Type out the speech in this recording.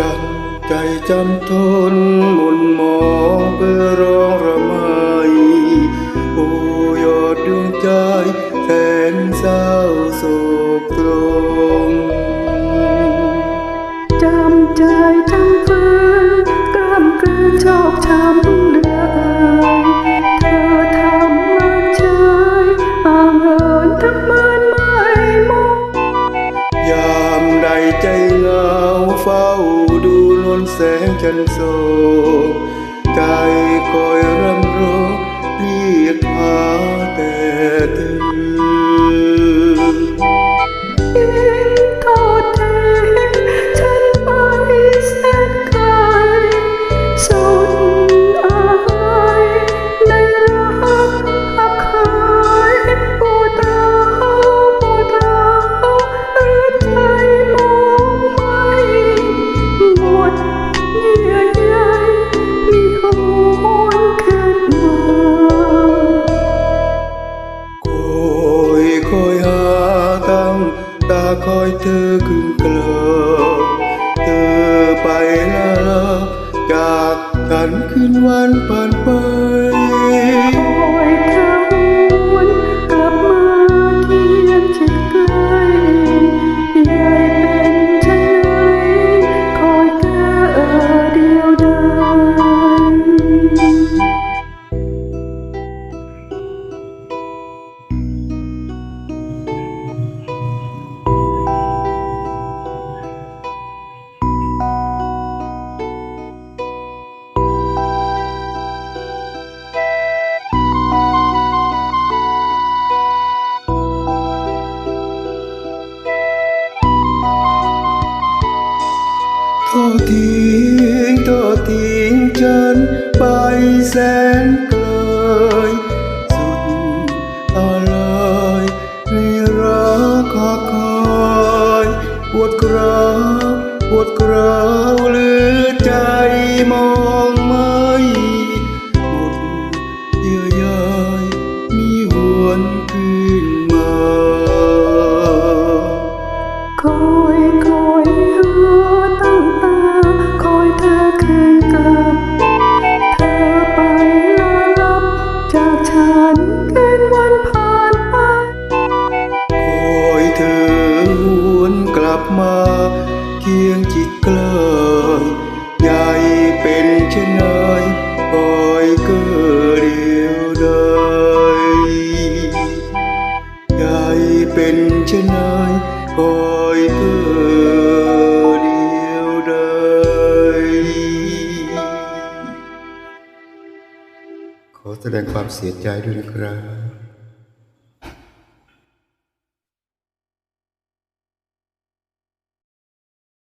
จำทนมนหมองเพื่อร้องระไมโอ้ยอดดวงใจแสนเศร้าโศกตรมจำใจจำฝืนกล้ำกลืนชอกช้ำเหลือเอ่ยเธอทำมาเฉยอ่างเหินทำมันไม่มองยามใดใจงา แสงจันทร์โศกใจคอย คอยเธอขึ้นกลางเธอไปแล้วจากฉันคืนวันผ่านไป ทอดทิ้งทอดทิ้งฉันไปแสนไกลสุดอะไรในรักขอคอยปวดกราบปวดกราบ คอยเกิดเดียวดายขอแสดงความเสียใจด้วยนะครับ